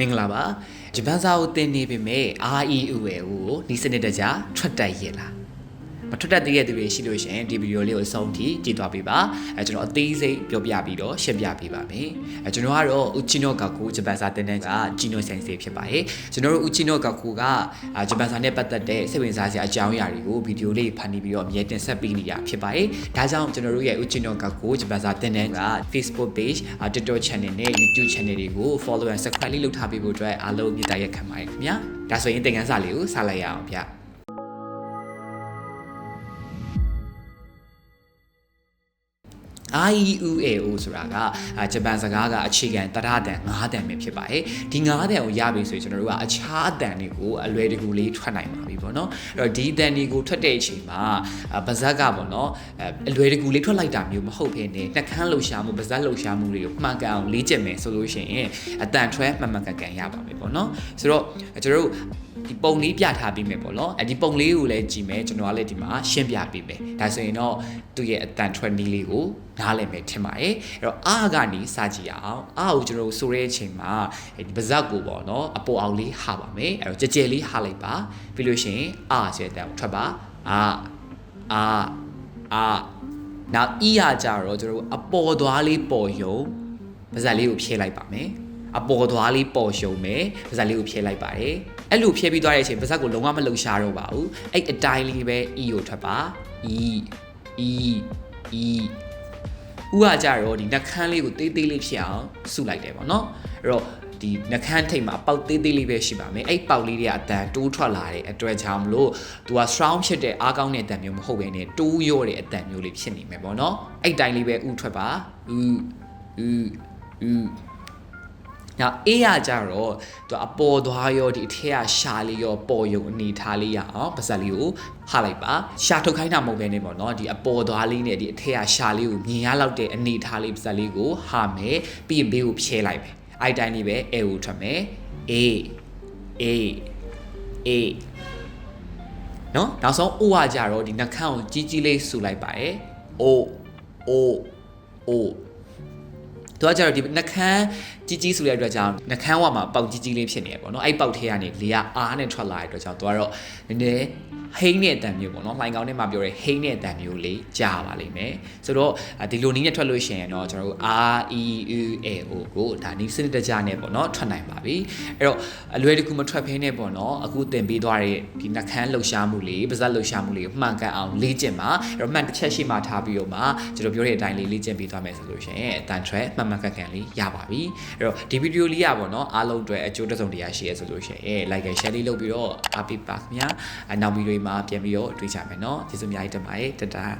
မင်္ဂလာပါဂျပန်စာကိုသင်နေပေမဲ့ REU ရဲ့ကိုဒီစနစ်တကျထွက်တတ်ရဲ့လား မထွက်တတ်သေးတဲ့သူတွေရှိလို့ရှရင်ဒီဗီဒီယိုလေးကိုအဆုံးထိကြည့်သွားပေးပါအဲကျွန်တော်အသေးစိတ်ပြောပြပြီးတော့ရှင်းပြပေးပါမယ်အဲကျွန်တော်ကတော့ Uchino Gaku ဂျပန်စာသင်တန်းက Jino Sensei ဖြစ်ပါတယ်ကျွန်တော်တို့ Uchino Gaku ကအာဂျပန်စာနဲ့ပတ်သက်တဲ့စိတ်ဝင်စားစရာအကြောင်းအရာတွေကိုဗီဒီယိုလေးဖန်တီးပြီးတော့အမြဲတင်ဆက်ပေးနေတာဖြစ်ပါတယ်ဒါကြောင့်ကျွန်တော်တို့ရဲ့ Uchino Gaku ဂျပန်စာသင်တန်းက Facebook page အာ TikTok channel နဲ့ YouTube channel တွေကို follow and subscribe လေးလုပ်ထားပေးဖို့အတွက်အားလုံးမြတ်တာရက်ခံပါတယ်ခင်ဗျာဒါဆိုရင်သင်ခန်းစာလေးကိုစလိုက်ရအောင်ဗျ IEUAO ဆိုတာကအာဂျပန်စကားကအခြေခံတရတန်9တန်ပဲဖြစ်ပါတယ်ဒီ9တန်ကိုရပြီဆိုရင်ကျွန်တော်တို့ကအခြားအတန်တွေကိုအလွယ်တကူလေးထွက်နိုင်ပါပြီပေါ့နော်အဲ့တော့ဒီတန်တွေကိုထွက်တဲ့အချိန်မှာအာပါဇက်ကပေါ့နော်အဲအလွယ်တကူလေးထွက်လိုက်တာမျိုးမဟုတ်ဘဲနဲ့နှက်ခမ်းလှုပ်ရှားမှုပါဇက်လှုပ်ရှားမှုတွေကိုမှန်ကန်အောင်လေ့ကျင့်မယ်ဆိုလို့ရှိရင်အတန်ထွက်မှန်မှန်ကန်ကန်ရပါမယ်ပေါ့နော်ဆိုတော့ကျွန်တော်တို့ ဒီပုံလေးပြထားပြီးမယ်ပေါ့နော်အဲဒီပုံလေးကိုလည်းကြည့်မယ်ကျွန်တော်ကလည်းဒီမှာရှင်းပြပေးမယ်ဒါဆိုရင်တော့သူ့ရဲ့အတန်ထွက်နည်းလေးကိုနားလည်မယ်ထင်ပါတယ်အဲ့တော့အားကနေစကြည့်အောင်အားကိုကျွန်တော်တို့ဆိုတဲ့အချိန်မှာဒီပါဇက်ကိုပေါ့နော်အပေါ်အောင်လေးဟာပါမယ်အဲ့တော့ကြဲကြဲလေးဟာလိုက်ပါပြီးလို့ရှိရင်အားဆိုတဲ့အတန်ကိုထွက်ပါအာအာအာနောက်အီရကြတော့ကျွန်တော်တို့အပေါ်သွားလေးပေါ်ယုံပါဇက်လေးကိုဖြည့်လိုက်ပါမယ်အပေါ်သွားလေးပေါ်ရှုံမယ်ပါဇက်လေးကိုဖြည့်လိုက်ပါတယ် အဲ့လိုဖြည့်ပြီးသွားတဲ့အချိန်ပါဇက်ကိုလုံးဝမလှုပ်ရှားတော့ပါဘူးအဲ့အတိုင်းလေးပဲ e ကိုထွက်ပါ e e e ဥကကြတော့ဒီနှကန်းလေးကိုသေးသေးလေးဖြစ်အောင်စုလိုက်တယ်ပေါ့နော်အဲ့တော့ဒီနှကန်းထိတ်မှာပေါက်သေးသေးလေးပဲရှိပါမယ်အဲ့ပေါက်လေးတွေကအတန်တိုးထွက်လာတဲ့အတွက်ကြောင့်မလို့သူက strong ဖြစ်တဲ့အားကောင်းတဲ့အတန်မျိုးမဟုတ်ဘဲနဲ့တိုးရော့တဲ့အတန်မျိုးလေးဖြစ်နေမယ်ပေါ့နော်အဲ့တိုင်းလေးပဲဥထွက်ပါဥဥဥ နောက်အေးရကြတော့သူအပေါ်သွားရောဒီအထက်ကရှာလေးရောပေါ်ယုံအနေထားလေးရအောင်ပါဇက်လေးကိုဟာလိုက်ပါရှာထုတ်ခိုင်းတာမဟုတ်ဘဲနေပေါ့နော်ဒီအပေါ်သွားလေးနဲ့ဒီအထက်ကရှာလေးကိုမြင်ရလောက်တဲ့အနေထားလေးပါဇက်လေးကိုဟာမယ်ပြီးရင်ဘေးကိုဖြဲလိုက်မယ်အဲ့တိုင်းလေးပဲအဲကိုထွက်မယ်အေးအေးအေးနော်နောက်ဆုံးအိုးရကြတော့ဒီနှာခမ်းကိုကြီးကြီးလေးဆူလိုက်ပါရယ်အိုးအိုးအိုး သူကကြတော့ဒီနှကန်းကြီးကြီးဆိုတဲ့အတွက်ကြောင့်နှကန်းဝမှာပေါက်ကြီးကြီးလေးဖြစ်နေရပေါ့နော်အဲ့ပေါက်ထဲကနေလေကအားနဲ့ထွက်လာတဲ့အတွက်ကြောင့်သူကတော့နည်းနည်းဟိန်းတဲ့အတန်မျိုးပေါ့နော်လှိုင်ကောင်းထဲမှာပြောတဲ့ဟိန်းတဲ့အတန်မျိုးလေးကြားပါလိမ့်မယ်ဆိုတော့ဒီလိုနည်းနဲ့ထွက်လို့ရှိရင်တော့ကျွန်တော်တို့ R E U A O ကိုဒါနီးစနစ်တကျနဲ့ပေါ့နော်ထွက်နိုင်ပါပြီအဲ့တော့အလွယ်တကူမထွက်ဖင်းနဲ့ပေါ့နော်အခုသင်ပေးသွားတဲ့ဒီနှကန်းလှုပ်ရှားမှုလေးပါးစပ်လှုပ်ရှားမှုလေးကိုမှန်ကန်အောင်လေ့ကျင့်ပါအဲ့တော့မှန်တစ်ချက်ရှိမှထားပြီးတော့မှကျွန်တော်ပြောတဲ့အတိုင်းလေးလေ့ကျင့်ပေးသွားမယ်ဆိုလို့ရှိရင်အတန်ထွက်မှန်မှန်ကန်ကန်လေးရပါပြီအဲ့တော့ဒီဗီဒီယိုလေးကပေါ့နော်အားလုံးအတွက်အကျိုးတစ်စုံတရာရှိရဆိုလို့ရှိရင် like and share လေးလုပ်ပြီးတော့အားပေးပါခင်ဗျာအနောက်ဗီဒီယိုမှာပြန်ပြီးတော့တွေ့ကြမယ်နော်ကျေးဇူးအများကြီးတင်ပါတယ်တတား